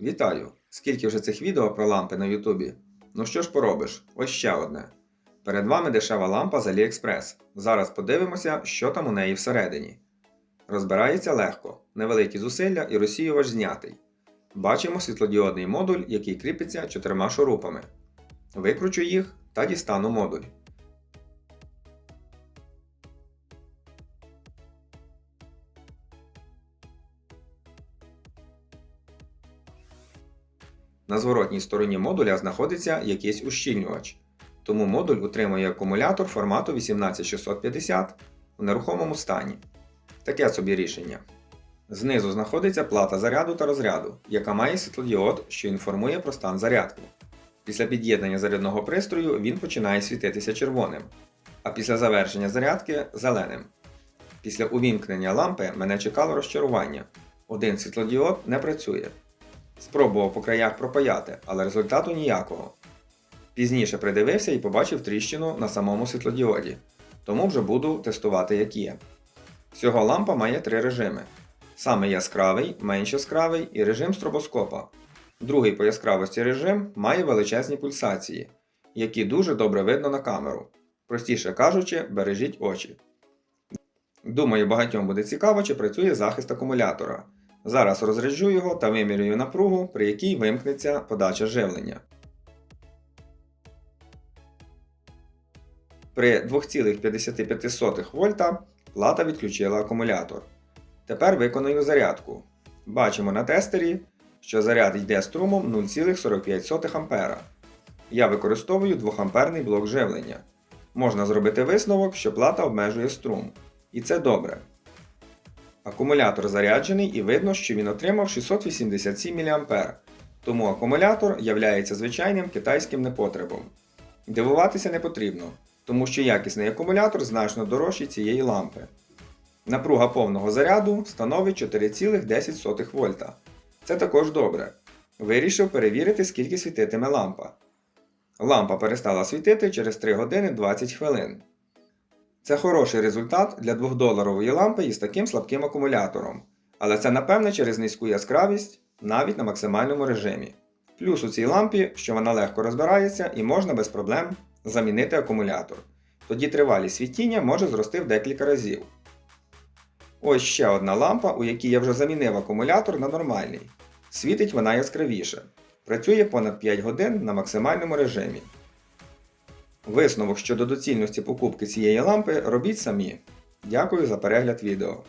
Вітаю! Скільки вже цих відео про лампи на Ютубі? Ну що ж поробиш? Ось ще одне. Перед вами дешева лампа з AliExpress. Зараз подивимося, що там у неї всередині. Розбирається легко, невеликі зусилля і розсіювач знятий. Бачимо світлодіодний модуль, який кріпиться чотирма шурупами. Викручу їх та дістану модуль. На зворотній стороні модуля знаходиться якийсь ущільнювач, тому модуль утримує акумулятор формату 18650 у нерухомому стані. Таке собі рішення. Знизу знаходиться плата заряду та розряду, яка має світлодіод, що інформує про стан зарядки. Після під'єднання зарядного пристрою він починає світитися червоним, а після завершення зарядки зеленим. Після увімкнення лампи мене чекало розчарування. Один світлодіод не працює. Спробував по краях пропаяти, але результату ніякого. Пізніше придивився і побачив тріщину на самому світлодіоді, тому вже буду тестувати, як є. Всього лампа має три режими: саме яскравий, менш яскравий і режим стробоскопа. Другий по яскравості режим має величезні пульсації, які дуже добре видно на камеру. Простіше кажучи, бережіть очі. Думаю, багатьом буде цікаво, чи працює захист акумулятора. Зараз розряджу його та вимірюю напругу, при якій вимкнеться подача живлення. При 2,55 вольта плата відключила акумулятор. Тепер виконую зарядку. Бачимо на тестері, що заряд йде струмом 0,45 А. Я використовую 2-амперний блок живлення. Можна зробити висновок, що плата обмежує струм. І це добре. Акумулятор заряджений і видно, що він отримав 687 мА, тому акумулятор являється звичайним китайським непотребом. Дивуватися не потрібно, тому що якісний акумулятор значно дорожчий цієї лампи. Напруга повного заряду становить 4,10 вольта. Це також добре. Вирішив перевірити, скільки світитиме лампа. Лампа перестала світити через 3 години 20 хвилин. Це хороший результат для 2-доларової лампи із таким слабким акумулятором, але це напевне через низьку яскравість навіть на максимальному режимі. Плюс у цій лампі, що вона легко розбирається і можна без проблем замінити акумулятор. Тоді тривалість світіння може зрости в декілька разів. Ось ще одна лампа, у якій я вже замінив акумулятор на нормальний. Світить вона яскравіше. Працює понад 5 годин на максимальному режимі. Висновок щодо доцільності покупки цієї лампи робіть самі. Дякую за перегляд відео.